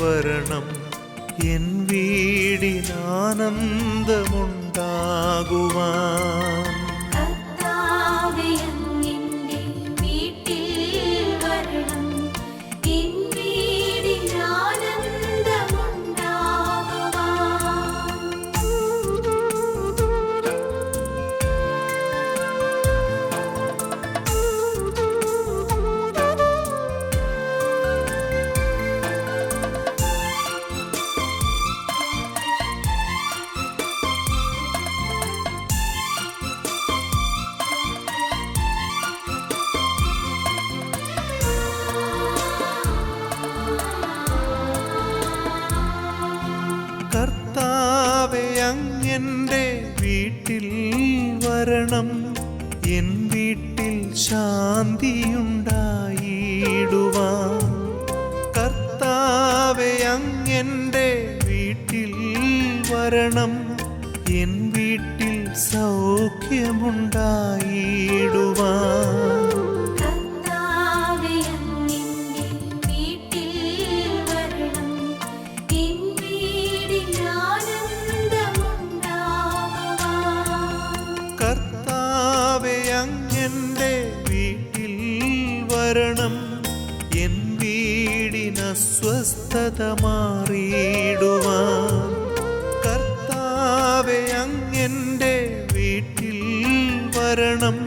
വരണം. എൻ വീടിനാനന്ദമുണ്ടാകുവാൻ. ശാന്തിയുണ്ടായിടുവാൻ. കർത്താവെ അങ്ങെന്റെ വീട്ടിൽ വരണം. എൻ വീട്ടിൽ സൗഖ്യമുണ്ടായിടുവാൻ. വീടിനസ്വസ്ഥത മാറിയിടുവാൻ കർത്താവെ അങ്ങെന്റെ വീട്ടിൽ വരണം.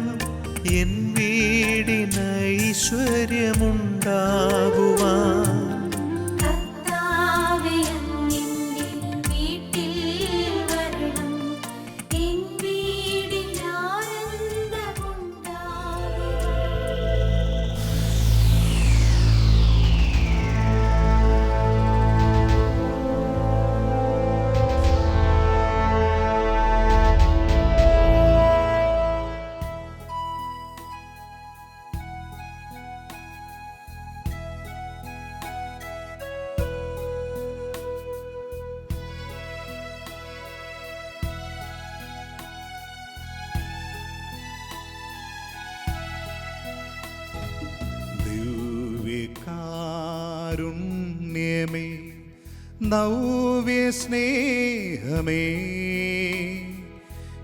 നവ്യ സ്നേഹമേ.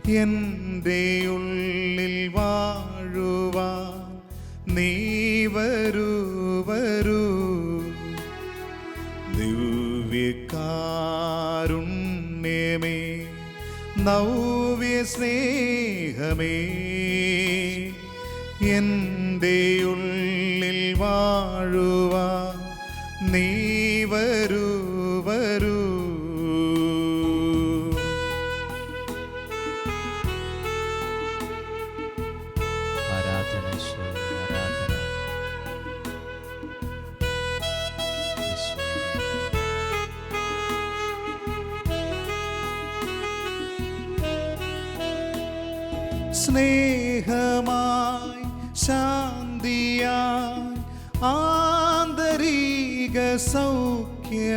എന്റെ ഉള്ളിൽ വാഴുവ. നീ വരൂ വരൂ. ദിവ്യകാരുണ്യമേ. നവ്യ സ്നേഹമേ. എന്റെ ഉള്ളിൽ വാഴുവ.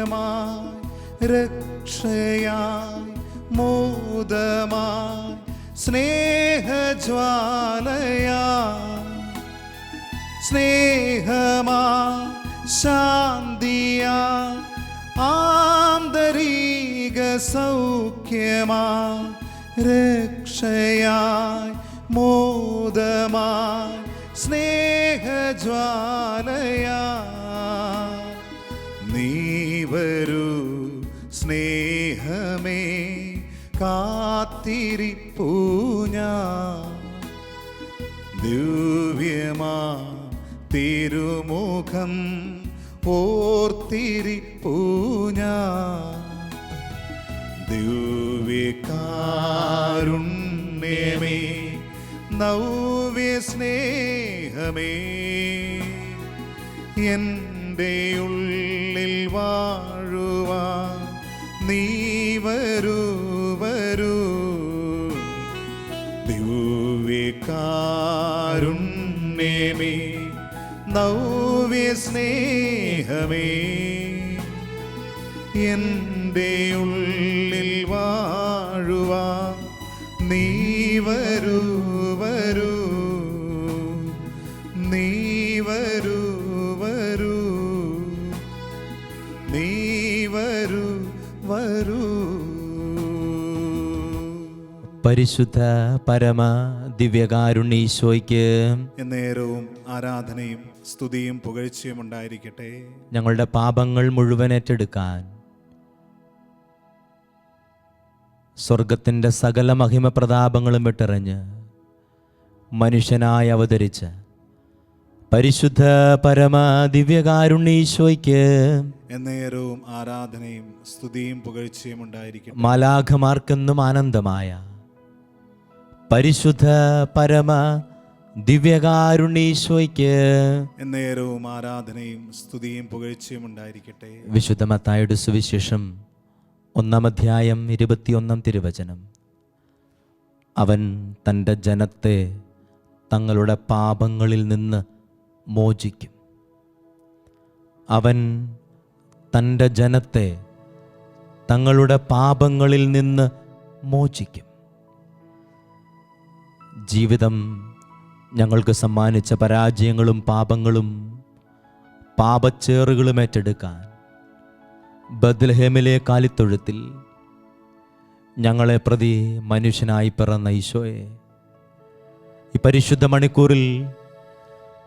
സൗഖ്യമായി രക്ഷയായി മോദമായി സ്നേഹജ്വാലയായി സ്നേഹമാ ശാന്തിയാ ആന്തരിക സൗഖ്യമാ രക്ഷയായി മോദമായി സ്നേഹജ്വാലയാ കാത്തിരിപ്പൂ ഞാൻ. ദിവ്യമാ തിരുമുഖം ഓർത്തിരിപ്പൂ ഞാൻ. ദിവ്യകാരുണ്യമേ നവ്യ സ്നേഹമേ എന്റെ ഉള്ളിൽ ദിവ്യകാരുണ്യമേ നവ്യ സ്നേഹമേ എന്റെ ഉള്ളിൽ വാഴുവാ പരിശുദ്ധ പരമ ദിവ്യകാരുണീശോയ്ക്ക് നേരവും ആരാധനയും സ്തുതിയും പുകഴ്ചയും ഉണ്ടായിരിക്കട്ടെ. ഞങ്ങളുടെ പാപങ്ങൾ മുഴുവൻ ഏറ്റെടുക്കാൻ സ്വർഗത്തിന്റെ സകല മഹിമ പ്രതാപങ്ങളും വിട്ടെറിഞ്ഞ് മനുഷ്യനായി അവതരിച്ച് പരിശുദ്ധ പരമ ദിവ്യകാരുണീശോയ്ക്ക് എന്നേരവും ആരാധനയും സ്തുതിയും പുകഴ്ചയും ഉണ്ടായിരിക്കും മാലാഖമാർക്കെന്നും ആനന്ദമായ പരിശുദ്ധ പരമ ദിവ്യകാരുണീശോയ്ക്ക് എന്നേരവും ആരാധനയും സ്തുതിയും പുകഴ്ചയും ഉണ്ടായിരിക്കട്ടെ. വിശുദ്ധ മത്തായുടെ സുവിശേഷം ഒന്നാം അധ്യായം ഇരുപത്തിയൊന്നാം തിരുവചനം. അവൻ തന്റെ ജനത്തെ തങ്ങളുടെ പാപങ്ങളിൽ നിന്ന് മോചിക്കും. അവൻ തന്റെ ജനത്തെ തങ്ങളുടെ പാപങ്ങളിൽ നിന്ന് മോചിക്കും. ജീവിതം ഞങ്ങൾക്ക് സമ്മാനിച്ച പരാജയങ്ങളും പാപങ്ങളും പാപച്ചേറുകളും ഏറ്റെടുക്കാൻ ബദ്ലഹേമിലെ കാലിത്തൊഴുത്തിൽ ഞങ്ങളെ പ്രതി മനുഷ്യനായി പിറന്ന ഈശോയെ ഈ പരിശുദ്ധ മണിക്കൂറിൽ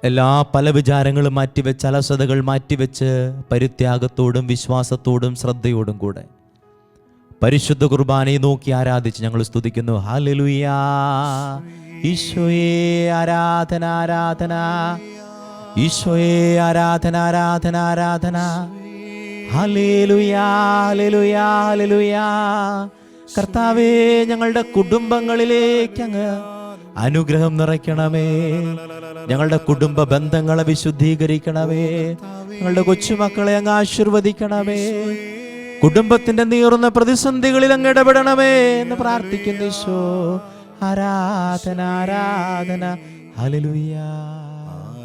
എല്ലാ പല വിചാരങ്ങളും മാറ്റിവെച്ച് അലസതകൾ മാറ്റിവെച്ച് പരിത്യാഗത്തോടും വിശ്വാസത്തോടും ശ്രദ്ധയോടും കൂടെ പരിശുദ്ധ കുർബാനയെ നോക്കി ആരാധിച്ച് ഞങ്ങൾ സ്തുതിക്കുന്നു. ഹാലലുയാ ഈശോയെ ആരാധന ആരാധന. ഈശോയെ ആരാധന ആരാധന ആരാധന. കർത്താവേ ഞങ്ങളുടെ കുടുംബങ്ങളിലേക്ക് അങ്ങ് അനുഗ്രഹം നിറയ്ക്കണമേ. ഞങ്ങളുടെ കുടുംബ ബന്ധങ്ങളെ വിശുദ്ധീകരിക്കണമേ. ഞങ്ങളുടെ കൊച്ചുമക്കളെ അങ്ങ് ആശീർവദിക്കണമേ. കുടുംബത്തിന്റെ നീറുന്ന പ്രതിസന്ധികളിൽ അങ്ങ് ഇടപെടണമേ എന്ന് പ്രാർത്ഥിക്കുന്നു ഈശോ. ആരാധന ആരാധന ഹലലുയ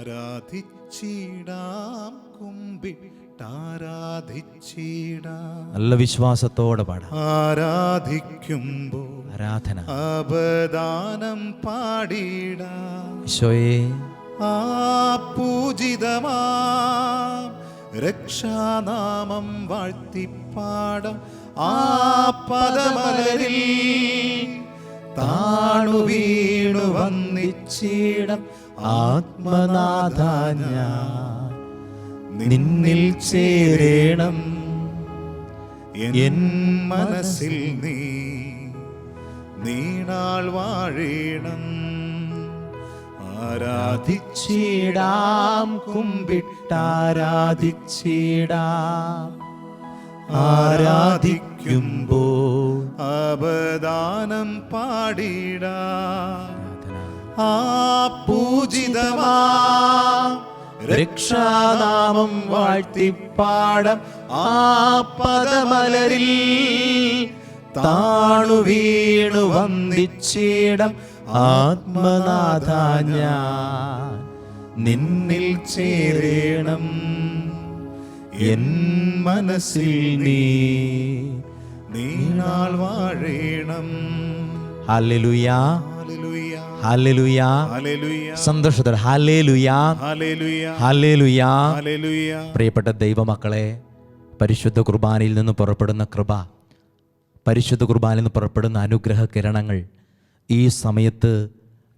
ആരാധിച്ചിടാം. കുമ്പിട്ടാരാധിച്ചിടാം നല്ല വിശ്വാസത്തോടെ പാടാം. ആരാധിക്കുമ്പോൾ ആരാധന. അപദാനം പാടിടാം. ഈശോയെ. ആ പൂജിതമാ രക്ഷാനാമം വാഴ്ത്തിപ്പാടം. ആ പദമലരിൽ താണു വീണു വന്നിച്ചിടം ആത്മനാഥാന്യ നിന്നിൽ ചേരേണം എൻ മനസ്സിൽ നീ. നീണാൾ വാഴേണം. ആരാധിച്ചീടാം കുമ്പിട്ടാരാധിച്ചിടാം. ആരാധിക്കുമ്പോ അപദാനം പാടിട. ആ പൂജിതമാ രക്ഷാനാമം വാഴ്ത്തിപ്പാടം ആ പദമലരിൽ താണു വീണു വന്ദിച്ചിടം ആത്മനാഥ ഞാൻ. നിന്നിൽ ചേരേണം. എൻ മനസ്സിൽ നീ നീണാൾ വാഴേണം. ഹല്ലേലൂയാ. ഹല്ലേലൂയ. സന്തോഷത്തോടെ ഹല്ലേലൂയാ. ഹല്ലേലൂയ. ഹല്ലേലൂയാ. ഹല്ലേലൂയ. പ്രിയപ്പെട്ട ദൈവമക്കളെ പരിശുദ്ധ കുർബാനയിൽ നിന്ന് പുറപ്പെടുന്ന കൃപ പരിശുദ്ധ കുർബാനയിൽ നിന്ന് പുറപ്പെടുന്ന അനുഗ്രഹ കിരണങ്ങൾ ഈ സമയത്ത്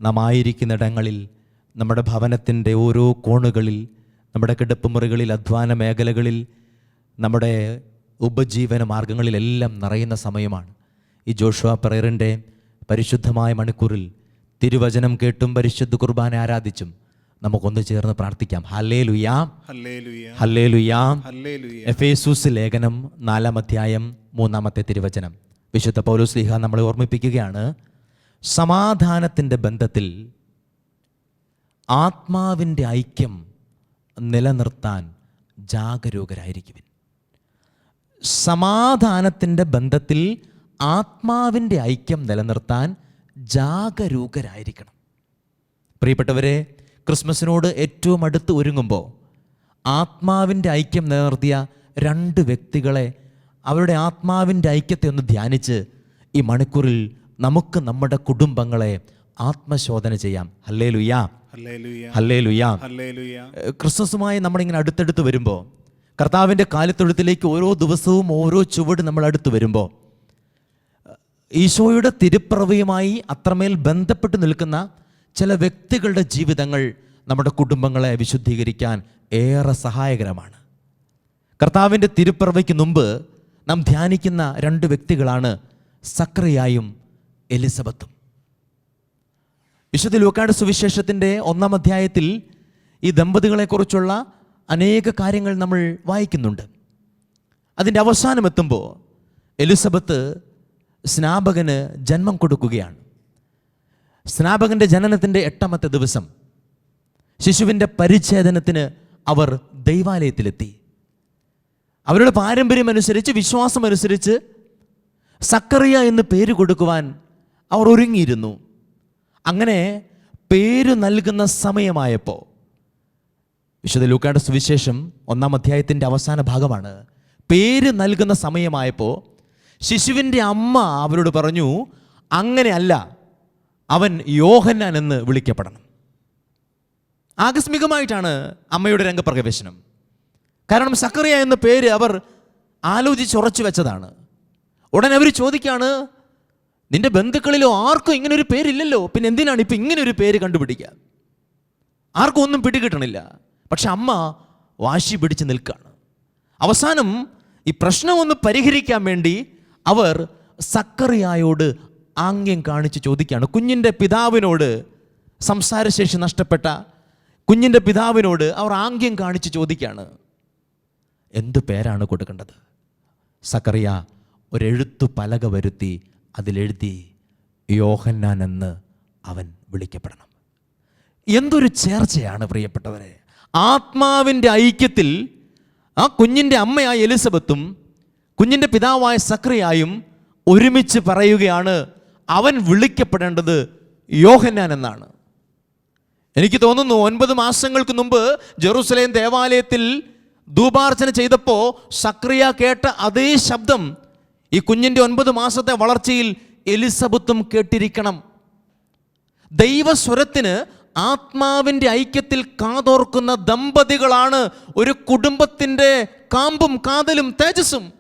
നാം ആയിരിക്കുന്നിടങ്ങളിൽ നമ്മുടെ ഭവനത്തിന്റെ ഓരോ കോണുകളിൽ നമ്മുടെ കിടപ്പുമുറികളിൽ അധ്വാന മേഖലകളിൽ നമ്മുടെ ഉപജീവന മാർഗങ്ങളിലെല്ലാം നിറയുന്ന സമയമാണ്. ഈ ജോഷുവ പ്രയറിന്റെ പരിശുദ്ധമായ മണിക്കൂറിൽ തിരുവചനം കേട്ടും പരിശുദ്ധ കുർബാന ആരാധിച്ചും നമുക്കൊന്ന് ചേർന്ന് പ്രാർത്ഥിക്കാം. ഹല്ലേ ലുയാം ഹല്ലേ ലുയാം എഫേസൂസ് ലേഖനം നാലാം അധ്യായം മൂന്നാമത്തെ തിരുവചനം. വിശുദ്ധ പൗലോസ് ലീഹ നമ്മളെ ഓർമ്മിപ്പിക്കുകയാണ്. സമാധാനത്തിന്റെ ബന്ധത്തിൽ ആത്മാവിന്റെ ഐക്യം നിലനിർത്താൻ ജാഗരൂകരായിരിക്കുവിൻ. സമാധാനത്തിന്റെ ബന്ധത്തിൽ ആത്മാവിന്റെ ഐക്യം നിലനിർത്താൻ ജാഗരൂകരായിരിക്കണം. പ്രിയപ്പെട്ടവരെ ക്രിസ്മസിനോട് ഏറ്റവും അടുത്ത് ഒരുങ്ങുമ്പോൾ ആത്മാവിന്റെ ഐക്യം നിലനിർത്തിയ രണ്ട് വ്യക്തികളെ അവരുടെ ആത്മാവിന്റെ ഐക്യത്തെ ഒന്ന് ധ്യാനിച്ച് ഈ മണിക്കൂറിൽ നമുക്ക് നമ്മുടെ കുടുംബങ്ങളെ ആത്മശോധന ചെയ്യാം. ഹല്ലേ ലുയാ ഹല്ലേലൂയ. ഹല്ലേ ലുയാ ക്രിസ്മസുമായി നമ്മളിങ്ങനെ അടുത്തടുത്ത് വരുമ്പോൾ കർത്താവിന്റെ കാലത്തൊഴുത്തിലേക്ക് ഓരോ ദിവസവും ഓരോ ചുവട് നമ്മൾ അടുത്ത് വരുമ്പോൾ ഈശോയുടെ തിരുപ്പിറവിയുമായി അത്രമേൽ ബന്ധപ്പെട്ട് നിൽക്കുന്ന ചില വ്യക്തികളുടെ ജീവിതങ്ങൾ നമ്മുടെ കുടുംബങ്ങളെ വിശുദ്ധീകരിക്കാൻ ഏറെ സഹായകരമാണ്. കർത്താവിന്റെ തിരുപ്പിറവയ്ക്ക് മുമ്പ് നാം ധ്യാനിക്കുന്ന രണ്ട് വ്യക്തികളാണ് സക്രയായും എലിസബത്തും. വിശുദ്ധ ലൂക്കാട് സുവിശേഷത്തിന്റെ ഒന്നാം അധ്യായത്തിൽ ഈ ദമ്പതികളെക്കുറിച്ചുള്ള അനേക കാര്യങ്ങൾ നമ്മൾ വായിക്കുന്നുണ്ട്. അതിന്റെ അവസാനം എത്തുമ്പോൾ എലിസബത്ത് സ്നാപകന് ജന്മം കൊടുക്കുകയാണ്. സ്നാപകന്റെ ജനനത്തിന്റെ എട്ടാമത്തെ ദിവസം ശിശുവിന്റെ പരിച്ഛേദനത്തിന് അവർ ദൈവാലയത്തിലെത്തി. അവരുടെ പാരമ്പര്യമനുസരിച്ച് വിശ്വാസമനുസരിച്ച് സക്കറിയ എന്ന് പേര് കൊടുക്കുവാൻ അവർ ഒരുങ്ങിയിരുന്നു. അങ്ങനെ പേര് നൽകുന്ന സമയമായപ്പോൾ വിശുദ്ധ ലൂക്കായുടെ സുവിശേഷം ഒന്നാം അധ്യായത്തിന്റെ അവസാന ഭാഗമാണ്. പേര് നൽകുന്ന സമയമായപ്പോൾ ശിശുവിന്റെ അമ്മ അവരോട് പറഞ്ഞു അങ്ങനെയല്ല അവൻ യോഹന്നാൻ എന്ന് വിളിക്കപ്പെടണം. ആകസ്മികമായിട്ടാണ് അമ്മയുടെ രംഗപ്രവേശനം. കാരണം സക്കറിയ എന്ന പേര് അവർ ആലോചിച്ചുറച്ചു വെച്ചതാണ്. ഉടനെ അവർ ചോദിക്കാണ് നിന്റെ ബന്ധുക്കളിലോ ആർക്കും ഇങ്ങനെ ഒരു പേരില്ലല്ലോ. പിന്നെ എന്തിനാണ് ഇപ്പം ഇങ്ങനെ ഒരു പേര് കണ്ടുപിടിക്കുക? ആർക്കും ഒന്നും പിടികിട്ടണില്ല. പക്ഷെ അമ്മ വാശി പിടിച്ച് നിൽക്കുകയാണ് അവസാനം ഈ പ്രശ്നം ഒന്ന് പരിഹരിക്കാൻ വേണ്ടി അവർ സക്കറിയായോട് ആംഗ്യം കാണിച്ച് ചോദിക്കുകയാണ്. കുഞ്ഞിന്റെ പിതാവിനോട് സംസാരശേഷി നഷ്ടപ്പെട്ട കുഞ്ഞിന്റെ പിതാവിനോട് അവർ ആംഗ്യം കാണിച്ച് ചോദിക്കുകയാണ്. എന്ത് പേരാണ് കൊടുക്കേണ്ടത്? സക്കറിയ ഒരെഴുത്തു പലക വരുത്തി അതിലെഴുതി യോഹന്നാൻ എന്ന് അവൻ വിളിക്കപ്പെടണം. എന്തൊരു ചേർച്ചയാണ് പ്രിയപ്പെട്ടവരെ. ആത്മാവിന്റെ ഐക്യത്തിൽ ആ കുഞ്ഞിന്റെ അമ്മയായ എലിസബത്തും കുഞ്ഞിന്റെ പിതാവായ സക്രിയായും ഒരുമിച്ച് പറയുകയാണ് അവൻ വിളിക്കപ്പെടേണ്ടത് യോഹന്നാൻ എന്നാണ് എനിക്ക് തോന്നുന്നു ഒൻപത് മാസങ്ങൾക്ക് മുമ്പ് ജെറൂസലേം ദേവാലയത്തിൽ ധൂപാർച്ചന ചെയ്തപ്പോൾ സക്രിയ കേട്ട അതേ ശബ്ദം ഈ കുഞ്ഞിന്റെ ഒൻപത് മാസത്തെ വളർച്ചയിൽ എലിസബത്തും കേട്ടിരിക്കണം. ദൈവസ്വരത്തിന് ആത്മാവിന്റെ ഐക്യത്തിൽ കാതോർക്കുന്ന ദമ്പതികളാണ് ഒരു കുടുംബത്തിന്റെ കാമ്പും കാതലും തേജസ്സും.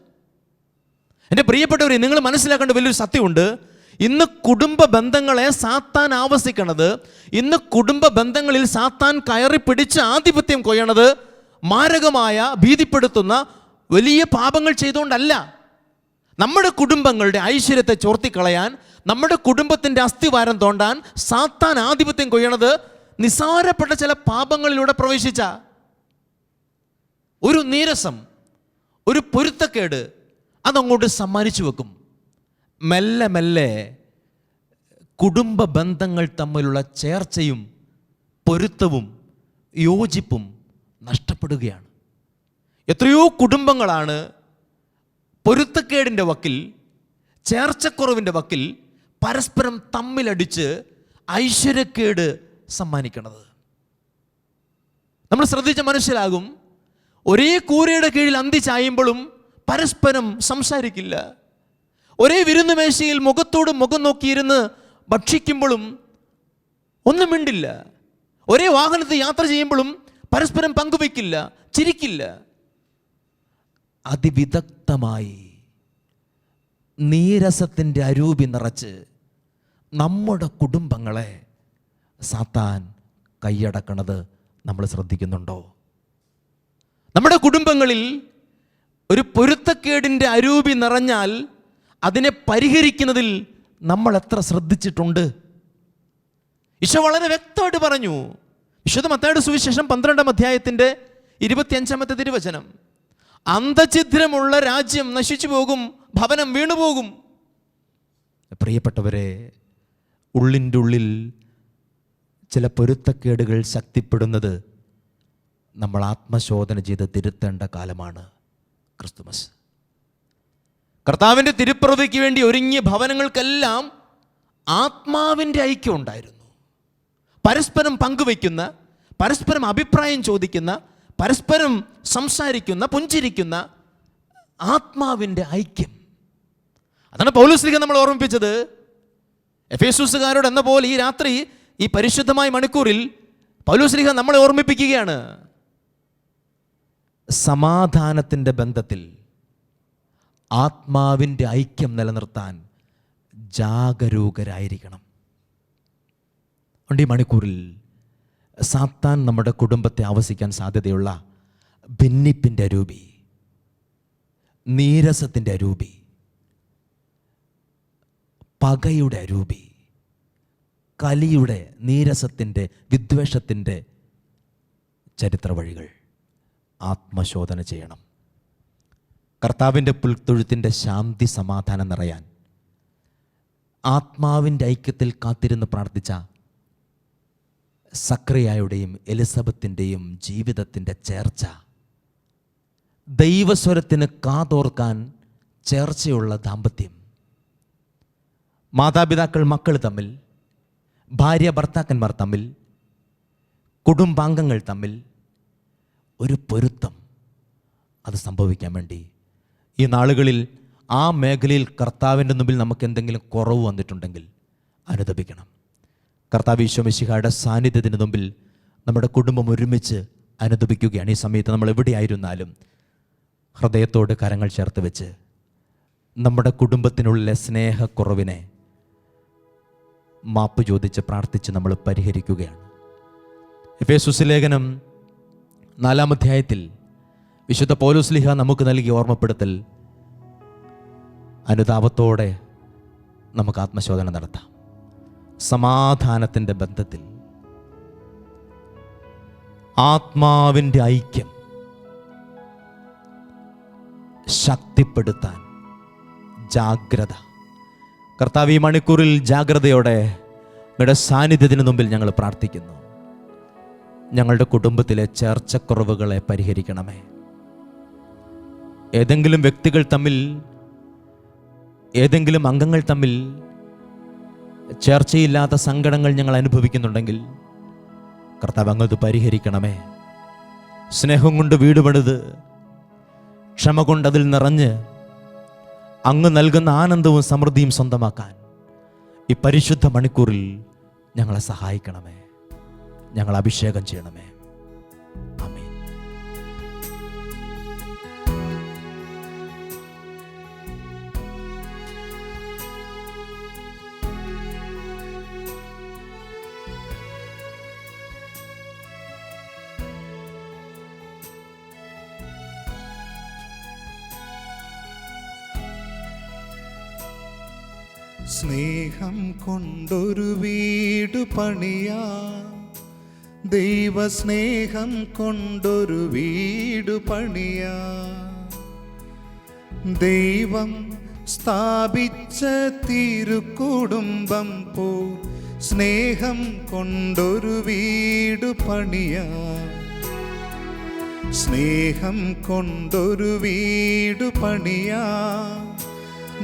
എന്റെ പ്രിയപ്പെട്ടവർ നിങ്ങൾ മനസ്സിലാക്കേണ്ട വലിയൊരു സത്യമുണ്ട്. ഇന്ന് കുടുംബ ബന്ധങ്ങളെ സാത്താൻ ആവസിക്കണത് ഇന്ന് കുടുംബ ബന്ധങ്ങളിൽ സാത്താൻ കയറി പിടിച്ച് ആധിപത്യം കൊയ്യണത് മാരകമായ ഭീതിപ്പെടുത്തുന്ന വലിയ പാപങ്ങൾ ചെയ്തുകൊണ്ടല്ല. നമ്മുടെ കുടുംബങ്ങളുടെ ഐശ്വര്യത്തെ ചോർത്തിക്കളയാൻ നമ്മുടെ കുടുംബത്തിന്റെ അസ്ഥിവാരം തോണ്ടാൻ സാത്താൻ ആധിപത്യം കൊയ്യണത് നിസാരപ്പെട്ട ചില പാപങ്ങളിലൂടെ പ്രവേശിച്ച ഒരു നീരസം ഒരു പൊരുത്തക്കേട് അതങ്ങോട്ട് സമ്മാനിച്ചു വെക്കും. മെല്ലെ മെല്ലെ കുടുംബ ബന്ധങ്ങൾ തമ്മിലുള്ള ചേർച്ചയും പൊരുത്തവും യോജിപ്പും നഷ്ടപ്പെടുകയാണ്. എത്രയോ കുടുംബങ്ങളാണ് പൊരുത്തക്കേടിന്റെ വക്കിൽ ചേർച്ചക്കുറവിന്റെ വക്കിൽ പരസ്പരം തമ്മിലടിച്ച് ഐശ്വര്യക്കേട് സമ്മാനിക്കണത്. നമ്മൾ ശ്രദ്ധിച്ച മനസ്സിലാകും ഒരേ കൂരയുടെ കീഴിൽ അന്തി ചായുമ്പോഴും പരസ്പരം സംസാരിക്കില്ല. ഒരേ വിരുന്നുമേശയിൽ മുഖത്തോട് മുഖം നോക്കിയിരുന്ന് ഭക്ഷിക്കുമ്പോഴും ഒന്നും മിണ്ടില്ല. ഒരേ വാഹനത്തിൽ യാത്ര ചെയ്യുമ്പോഴും പരസ്പരം പങ്കുവയ്ക്കില്ല ചിരിക്കില്ല. അതിവിദഗ്ധമായി നീരസത്തിന്റെ അരൂപി നിറച്ച് നമ്മുടെ കുടുംബങ്ങളെ സാത്താൻ കൈയടക്കണത് നമ്മൾ ശ്രദ്ധിക്കുന്നുണ്ടോ? നമ്മുടെ കുടുംബങ്ങളിൽ ഒരു പൊരുത്തക്കേടിന്റെ അരൂപി നിറഞ്ഞാൽ അതിനെ പരിഹരിക്കുന്നതിൽ നമ്മൾ എത്ര ശ്രദ്ധിച്ചിട്ടുണ്ട്? ഈശോ വളരെ വ്യക്തമായിട്ട് പറഞ്ഞു. വിശുദ്ധ മത്തായുടെ സുവിശേഷം പന്ത്രണ്ടാം അധ്യായത്തിന്റെ ഇരുപത്തിയഞ്ചാമത്തെ തിരുവചനം. അന്തഛിദ്രമുള്ള രാജ്യം നശിച്ചു പോകും ഭവനം വീണുപോകും പ്രിയപ്പെട്ടവരെ ഉള്ളിന്റെ ഉള്ളിൽ ചില പൊരുത്തക്കേടുകൾ ശക്തിപ്പെടുന്നത് നമ്മൾ ആത്മശോധന ചെയ്ത് തിരുത്തേണ്ട കാലമാണ് ക്രിസ്തുമസ് കർത്താവിന്റെ തിരുപ്രവയ്ക്ക് വേണ്ടി ഒരുങ്ങിയ ഭവനങ്ങൾക്കെല്ലാം ആത്മാവിന്റെ ഐക്യം ഉണ്ടായിരുന്നു. പരസ്പരം പങ്കുവയ്ക്കുന്ന പരസ്പരം അഭിപ്രായം ചോദിക്കുന്ന പരസ്പരം സംസാരിക്കുന്ന പുഞ്ചിരിക്കുന്ന ആത്മാവിന്റെ ഐക്യം. അതാണ് പൗലോസ്ലിക നമ്മൾ ഓർമ്മിപ്പിച്ചത്. എഫേസൂസുകാരോട് എന്ന പോലെ ഈ രാത്രി ഈ പരിശുദ്ധമായ മണിക്കൂറിൽ പൗലോസ്ലിഹ നമ്മളെ ഓർമ്മിപ്പിക്കുകയാണ്. സമാധാനത്തിന്റെ ബന്ധത്തിൽ ആത്മാവിന്റെ ഐക്യം നിലനിർത്താൻ ജാഗരൂകരായിരിക്കണം. ഈ മണിക്കൂറിൽ സാത്താൻ നമ്മുടെ കുടുംബത്തെ ആവസിക്കാൻ സാധ്യതയുള്ള ഭിന്നിപ്പിന്റെ രൂപി നീരസത്തിന്റെ രൂപി പകയുടെ രൂപി കലിയുടെ നീരസത്തിന്റെ വിദ്വേഷത്തിന്റെ ചരിത്ര വഴികൾ ആത്മശോധന ചെയ്യണം. കർത്താവിന്റെ പുൽത്തൊഴുത്തിന്റെ ശാന്തി സമാധാനം നിറയാൻ ആത്മാവിന്റെ ഐക്യത്തിൽ കാത്തിരുന്ന് പ്രാർത്ഥിച്ച സക്രിയായുടെയും എലിസബത്തിന്റെയും ജീവിതത്തിന്റെ ചേർച്ച. ദൈവസ്വരത്തിന് കാതോർക്കാൻ ചേർച്ചയുള്ള ദാമ്പത്യം. മാതാപിതാക്കൾ മക്കൾ തമ്മിൽ ഭാര്യ ഭർത്താക്കന്മാർ തമ്മിൽ കുടുംബാംഗങ്ങൾ തമ്മിൽ ഒരു പൊരുത്തം അത് സംഭവിക്കാൻ വേണ്ടി. ഈ നാളുകളിൽ ആ മേഖലയിൽ കർത്താവിന്റെ മുമ്പിൽ നമുക്ക് എന്തെങ്കിലും കുറവ് വന്നിട്ടുണ്ടെങ്കിൽ അനുദപിക്കണം. കർത്താവ് ഈശോമിശിഹായുടെ സാന്നിധ്യത്തിന് മുമ്പിൽ നമ്മുടെ കുടുംബം ഒരുമിച്ച് അനുദപിക്കുകയാണ്. ഈ സമയത്ത് നമ്മൾ എവിടെയായിരുന്നാലും ഹൃദയത്തോട് കരങ്ങൾ ചേർത്ത് വെച്ച് നമ്മുടെ കുടുംബത്തിനുള്ളിലെ സ്നേഹക്കുറവിനെ മാപ്പ് ചോദിച്ച് പ്രാർത്ഥിച്ച് നമ്മൾ പരിഹരിക്കുകയാണ്. എഫേസുസ് ലേഖനം നാലാം അധ്യായത്തിൽ വിശുദ്ധ പൗലോസ്ലിഹ നമുക്ക് നൽകിയ ഓർമ്മപ്പെടുത്തൽ അനുതാപത്തോടെ നമുക്ക് ആത്മശോധന നടത്താം. സമാധാനത്തിന്റെ ബന്ധത്തിൽ. ആത്മാവിന്റെ ഐക്യം ശക്തിപ്പെടുത്താൻ ജാഗ്രത. കർത്താവ് ഈ മണിക്കൂറിൽ ജാഗ്രതയോടെ നിങ്ങളുടെ സാന്നിധ്യത്തിന് മുമ്പിൽ ഞങ്ങൾ പ്രാർത്ഥിക്കുന്നു. ഞങ്ങളുടെ കുടുംബത്തിലെ ചേർച്ചക്കുറവുകളെ പരിഹരിക്കണമേ. ഏതെങ്കിലും വ്യക്തികൾ തമ്മിൽ ഏതെങ്കിലും അംഗങ്ങൾ തമ്മിൽ ചേർച്ചയില്ലാത്ത സങ്കടങ്ങൾ ഞങ്ങൾ അനുഭവിക്കുന്നുണ്ടെങ്കിൽ കർത്താവ് അങ്ങത് പരിഹരിക്കണമേ. സ്നേഹം കൊണ്ട് വീട് പണിത് ക്ഷമ കൊണ്ട് അതിൽ നിറഞ്ഞ് അങ്ങ് നൽകുന്ന ആനന്ദവും സമൃദ്ധിയും സ്വന്തമാക്കാൻ ഈ പരിശുദ്ധ മണിക്കൂറിൽ ഞങ്ങളെ സഹായിക്കണമേ. ഞങ്ങൾ അഭിഷേകം ചെയ്യണമേ. സ്നേഹം കൊണ്ടൊരു വീട് പണിയാ. ദൈവസ്നേഹം കൊണ്ടൊരു വീട് പണിയാ. ദൈവം സ്ഥാപിച്ച തിരുക്കുടുംബം പോ. സ്നേഹം കൊണ്ടൊരു വീട് പണിയാ. സ്നേഹം കൊണ്ടൊരു വീട് പണിയാ.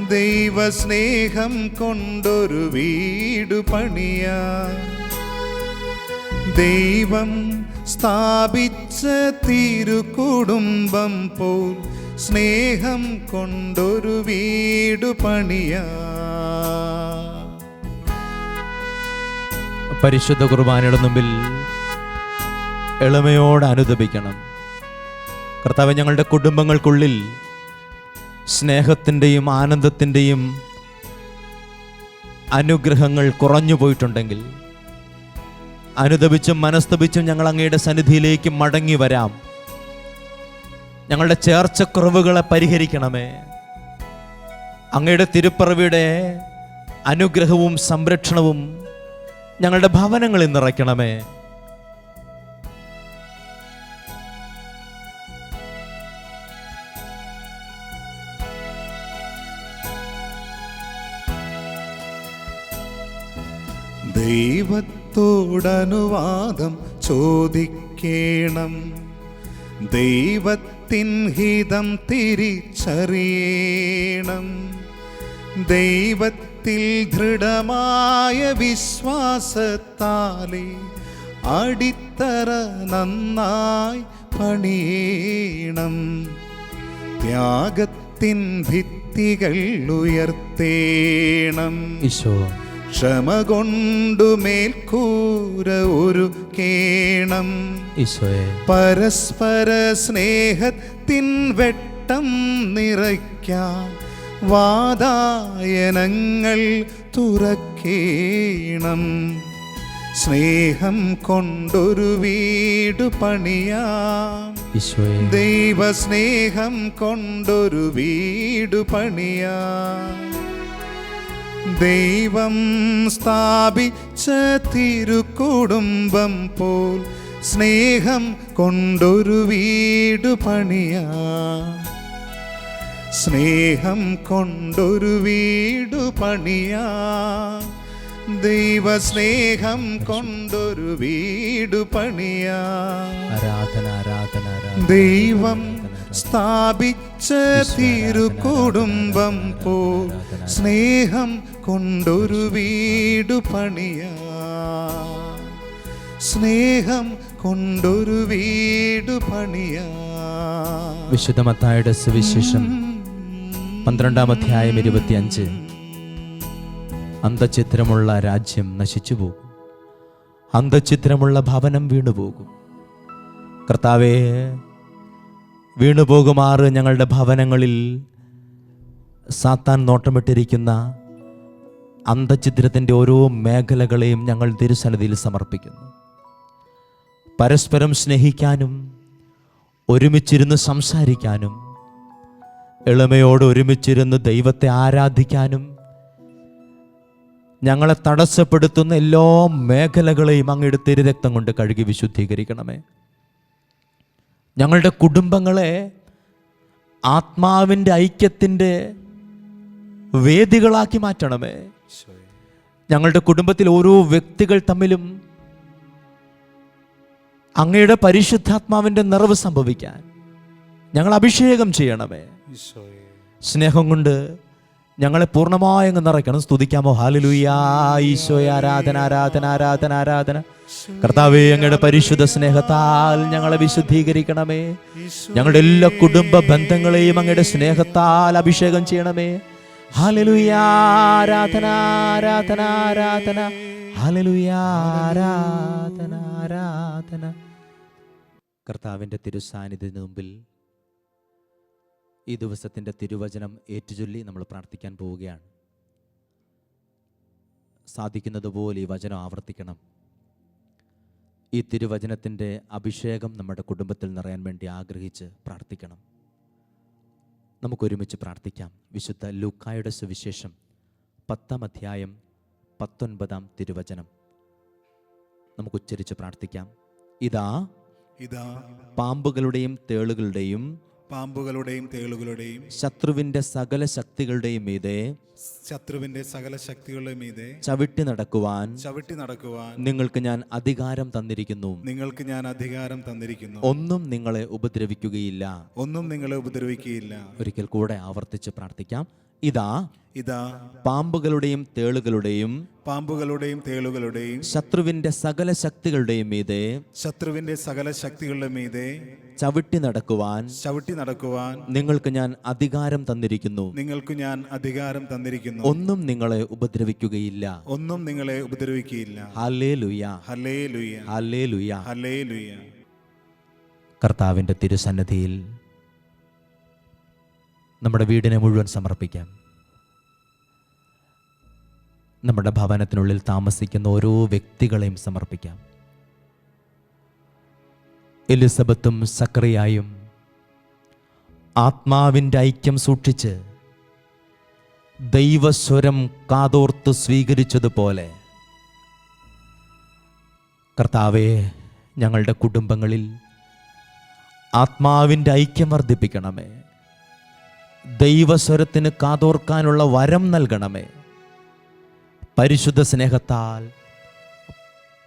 ദൈവസ്നേഹം കൊണ്ടൊരു വീട് പണിയാ. ദൈവം സ്ഥാപിച്ച തിരുക്കുടുംബം പോൽ സ്നേഹം കൊണ്ടൊരു വീട് പണിയാ. പരിശുദ്ധ കുർബാനയുടെ മുമ്പിൽ എളിമയോട് അനുദപിക്കണം. കർത്താവ് ഞങ്ങളുടെ കുടുംബങ്ങൾക്കുള്ളിൽ സ്നേഹത്തിന്റെയും ആനന്ദത്തിന്റെയും അനുഗ്രഹങ്ങൾ കുറഞ്ഞു പോയിട്ടുണ്ടെങ്കിൽ അനുദപിച്ചും മനസ്തപിച്ചും ഞങ്ങൾ അങ്ങയുടെ സന്നിധിയിലേക്ക് മടങ്ങി വരാം. ഞങ്ങളുടെ ചേർച്ചക്കുറവുകളെ പരിഹരിക്കണമേ. അങ്ങയുടെ തിരുപ്പറവിയുടെ അനുഗ്രഹവും സംരക്ഷണവും ഞങ്ങളുടെ ഭവനങ്ങളിൽ നിറയ്ക്കണമേ. ദൈവത്തോടനുവാദം ചോദിക്കണം. ദൈവത്തെ ദൈവത്തിൻ ഹിതം തിരിച്ചറിയേണം. ദൈവത്തിൽ ദൃഢമായ വിശ്വാസത്താലെ അടിത്തറ നന്നായി പണിയണം. ത്യാഗത്തിൻ ഭിത്തികൾ ഉയർത്തേണം. ക്ഷമ കൊണ്ടു മേൽക്കൂര ഒരു കേണം. പരസ്പര സ്നേഹത്തിൻ വെട്ടം നിറയ്ക്കാൻ വാതായനങ്ങൾ തുറക്കേണം. സ്നേഹം കൊണ്ടൊരു വീട് പണിയാം. ദൈവസ്നേഹം കൊണ്ടൊരു വീട് പണിയാം. ദൈവം സ്ഥാപിച്ച തിരുക്കുടുംബം പോൽ സ്നേഹം കൊണ്ടൊരു വീട് പണിയാ. സ്നേഹം കൊണ്ടൊരു വീട് പണിയാ. ദൈവസ്നേഹം കൊണ്ടൊരു വീട് പണിയാ. ആരാധന ആരാധന ആരാധന. ദൈവം സ്ഥാപിച്ച തിരുക്കുടുംബം പോ സ്നേഹം കൊണ്ടൊരു വീടു പണിയാ. സ്നേഹം കൊണ്ടൊരു വീട് പണിയാ. വിശുദ്ധ മത്തായുടെ സുവിശേഷം പന്ത്രണ്ടാം അധ്യായം ഇരുപത്തിയഞ്ച്. അന്തചിത്രമുള്ള രാജ്യം നശിച്ചു പോകും. അന്തചിത്രമുള്ള ഭവനം വീണുപോകും കർത്താവേ വീണുപോകുമാറ് ഞങ്ങളുടെ ഭവനങ്ങളിൽ സാത്താൻ നോട്ടമിട്ടിരിക്കുന്ന അന്തചിത്രത്തിന്റെ ഓരോ മേഖലകളെയും ഞങ്ങൾ തിരുസന്നിധിയിൽ സമർപ്പിക്കുന്നു. പരസ്പരം സ്നേഹിക്കാനും ഒരുമിച്ചിരുന്ന് സംസാരിക്കാനും എളിമയോട് ഒരുമിച്ചിരുന്ന് ദൈവത്തെ ആരാധിക്കാനും ഞങ്ങളെ തടസ്സപ്പെടുത്തുന്ന എല്ലാ മേഖലകളെയും അങ്ങയുടെ തിരുരക്തം കൊണ്ട് കഴുകി വിശുദ്ധീകരിക്കണമേ. ഞങ്ങളുടെ കുടുംബങ്ങളെ ആത്മാവിന്റെ ഐക്യത്തിന്റെ വേദികളാക്കി മാറ്റണമേ. ഞങ്ങളുടെ കുടുംബത്തിൽ ഓരോ വ്യക്തികൾ തമ്മിലും അങ്ങയുടെ പരിശുദ്ധാത്മാവിന്റെ നിറവ് സംഭവിക്കാൻ ഞങ്ങൾ അഭിഷേകം ചെയ്യണമേ. സ്നേഹം കൊണ്ട് ഞങ്ങളെ പൂർണമായി അങ്ങ് നിറയ്ക്കണം. സ്തുതിക്കാമോ? ഹാലലുയാ ഈശോയ ആരാധന ആരാധന ആരാധന ആരാധന. കർത്താവേ അങ്ങയുടെ പരിശുദ്ധ സ്നേഹത്താൽ ഞങ്ങളെ വിശുദ്ധീകരിക്കണമേ. ഞങ്ങളുടെ എല്ലാ കുടുംബ ബന്ധങ്ങളെയും അങ്ങയുടെ സ്നേഹത്താൽ അഭിഷേകം ചെയ്യണമേ. ആരാധന ആരാധന ആരാധന. ആരാധന ആരാധന. കർത്താവിന്റെ തിരുസാന്നിധ്യത്തിന് മുമ്പിൽ ഈ ദിവസത്തിന്റെ തിരുവചനം ഏറ്റുചൊല്ലി നമ്മൾ പ്രാർത്ഥിക്കാൻ പോവുകയാണ്. സാധിക്കുന്നതുപോലെ ഈ വചനം ആവർത്തിക്കണം. ഈ തിരുവചനത്തിന്റെ അഭിഷേകം നമ്മുടെ കുടുംബത്തിൽ നിറയാൻ വേണ്ടി ആഗ്രഹിച്ച് പ്രാർത്ഥിക്കണം. നമുക്കൊരുമിച്ച് പ്രാർത്ഥിക്കാം. വിശുദ്ധ ലൂക്കായുടെ സുവിശേഷം പത്താം അധ്യായം പത്തൊൻപതാം തിരുവചനം. നമുക്ക് ഉച്ചരിച്ച് പ്രാർത്ഥിക്കാം. ഇതാ ഇതാ പാമ്പുകളുടെയും തേളുകളുടെയും പാമ്പുകളുടെയും തേളുകളുടെയും ശത്രുവിന്റെ സകല ശക്തികളുടെയും മീതെ ശത്രുവിന്റെ സകല ശക്തികളുടെ മീതെ ചവിട്ടി നടക്കുവാൻ ചവിട്ടി നടക്കുവാൻ നിങ്ങൾക്ക് ഞാൻ അധികാരം തന്നിരിക്കുന്നു. നിങ്ങൾക്ക് ഞാൻ അധികാരം തന്നിരിക്കുന്നു. ഒന്നും നിങ്ങളെ ഉപദ്രവിക്കുകയില്ല. ഒന്നും നിങ്ങളെ ഉപദ്രവിക്കുകയില്ല. ഒരിക്കൽ കൂടെ ആവർത്തിച്ച് പ്രാർത്ഥിക്കാം. ഇതാ ഇതാ പാമ്പുകളുടെയും തേളുകളുടെയും പാമ്പുകളുടെയും തേളുകളുടെയും ശത്രുവിന്റെ സകല ശക്തികളുടെയും മീതെ ശത്രുവിന്റെ സകല ശക്തികളുടെ മീതെ ചവിട്ടി നടക്കുവാൻ ചവിട്ടി നടക്കുവാൻ നിങ്ങൾക്ക് ഞാൻ അധികാരം തന്നിരിക്കുന്നു. നിങ്ങൾക്ക് ഞാൻ അധികാരം തന്നിരിക്കുന്നു. ഒന്നും നിങ്ങളെ ഉപദ്രവിക്കുകയില്ല. ഒന്നും നിങ്ങളെ ഉപദ്രവിക്കുകയില്ല. ഹലേ ലുയ ഹലേ ലുയ ഹലേ ലുയ ഹലേ ലുയ കർത്താവിന്റെ തിരുസന്നിധിയിൽ നമ്മുടെ വീടിനെ മുഴുവൻ സമർപ്പിക്കാം. നമ്മുടെ ഭവനത്തിനുള്ളിൽ താമസിക്കുന്ന ഓരോ വ്യക്തികളെയും സമർപ്പിക്കാം. എലിസബത്തും സക്രിയായും ആത്മാവിന്റെ ഐക്യം സൂക്ഷിച്ച് ദൈവസ്വരം കാതോർത്ത് സ്വീകരിച്ചതുപോലെ കർത്താവെ ഞങ്ങളുടെ കുടുംബങ്ങളിൽ ആത്മാവിന്റെ ഐക്യം വർദ്ധിപ്പിക്കണമേ. ദൈവസ്വരത്തിന് കാതോർക്കാനുള്ള വരം നൽകണമേ. പരിശുദ്ധ സ്നേഹത്താൽ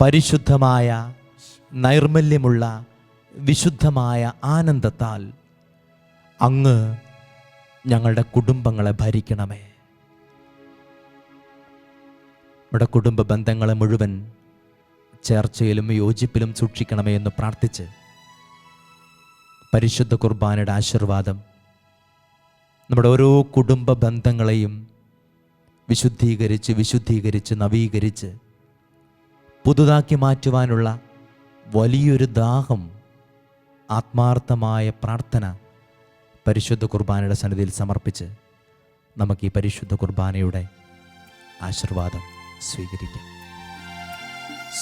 പരിശുദ്ധമായ നൈർമല്യമുള്ള വിശുദ്ധമായ ആനന്ദത്താൽ അങ്ങ് ഞങ്ങളുടെ കുടുംബങ്ങളെ ഭരിക്കണമേ. നമ്മുടെ കുടുംബ ബന്ധങ്ങളെ മുഴുവൻ ചേർച്ചയിലും യോജിപ്പിലും സൂക്ഷിക്കണമേ എന്ന് പ്രാർത്ഥിച്ച് പരിശുദ്ധ കുർബാനയുടെ ആശീർവാദം നമ്മുടെ ഓരോ കുടുംബ ബന്ധങ്ങളെയും വിശുദ്ധീകരിച്ച് വിശുദ്ധീകരിച്ച് നവീകരിച്ച് പുതുതാക്കി മാറ്റുവാനുള്ള വലിയൊരു ദാഹം ആത്മാർത്ഥമായ പ്രാർത്ഥന പരിശുദ്ധ കുർബാനയുടെ സന്നിധിയിൽ സമർപ്പിച്ച് നമുക്ക് ഈ പരിശുദ്ധ കുർബാനയുടെ ആശീർവാദം സ്വീകരിക്കാം.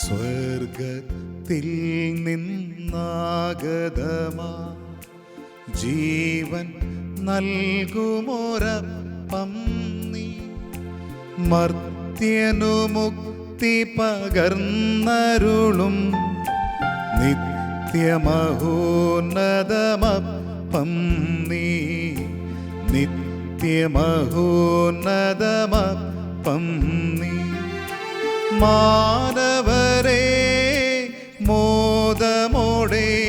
സ്വർഗത്തിൽ നിന്നാഗതമാ ജീവൻ നൽകുമോരപ്പം നീ. മർത്യനു മുക്തി പകർന്നരുളും. നിത്യമഹോന്നതമപ്പം നീ. നിത്യമഹോന്നതമപ്പം നീ. മാനവരേ മോദമോടെ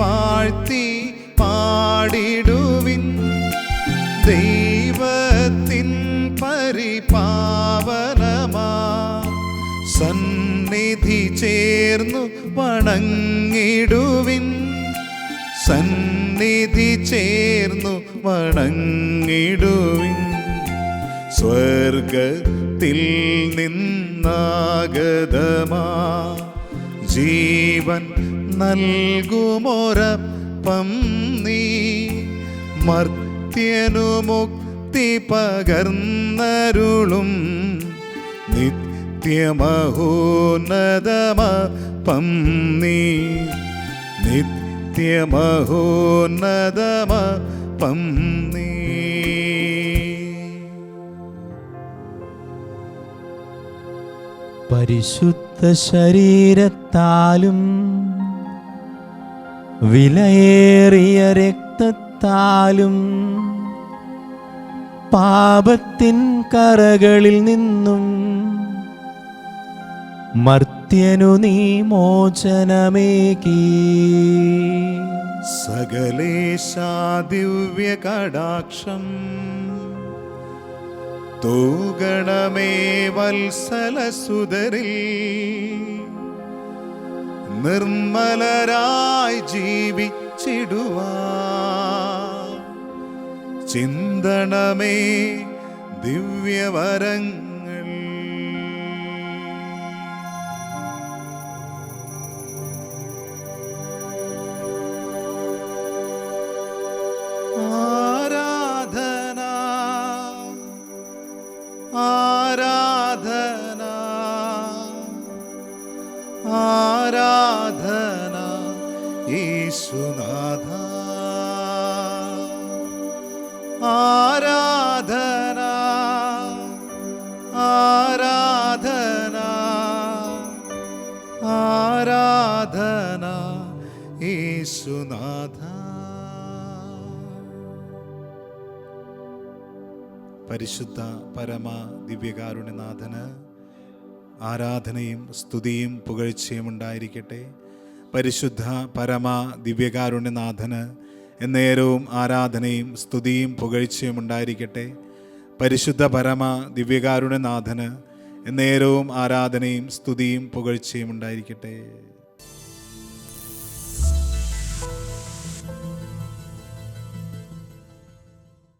വാഴ്ത്തി പാടിടുവിൻ. ദൈവത്തിൻ പരിപാവനമാ. സന്നിധി ചേർന്നു വണങ്ങിടുവിൻ. സന്നിധി ചേർന്നു വണങ്ങിടുവിൻ. സ്വർഗത്തിൽ നിന്നാഗതമാ. ജീവൻ നൽകുമൊരപ്പം നീ. മർത്യനു മുക്തി പകർന്നരുളും. നിത്യമഹോന്നതമപ്പം നീ. നിത്യമഹോന്നതമപ്പം നീ. പരിശുദ്ധ ശരീരത്താലും വിലയേറിയ രക്തത്താലും പാപത്തിൻ കറകളിൽ നിന്നും മർത്യനു നീ മോചനമേകി. സകലേശാ ദിവ്യ കടാക്ഷം തൂഗണമേ വത്സലസുതരിൽ നിർമ്മലരായി ജീവിച്ചിടുവാ. ചിന്തണമേ ദിവ്യവരങ്ങൾ ആരാധന യേശുനാഥ ആരാധന ആരാധന ആരാധന യേശുനാഥ പരിശുദ്ധ പരമ ദിവ്യകാരുണ്യനാഥന് ആരാധനയും സ്തുതിയും പുകഴ്ചയും ഉണ്ടായിരിക്കട്ടെ. പരിശുദ്ധ പരമ ദിവ്യകാരുണ്യനാഥന് എന്നേരവും ആരാധനയും സ്തുതിയും പുകഴ്ചയും ഉണ്ടായിരിക്കട്ടെ. പരിശുദ്ധ പരമ ദിവ്യകാരുണ്യനാഥന് എന്നേരവും ആരാധനയും സ്തുതിയും പുകഴ്ചയും ഉണ്ടായിരിക്കട്ടെ.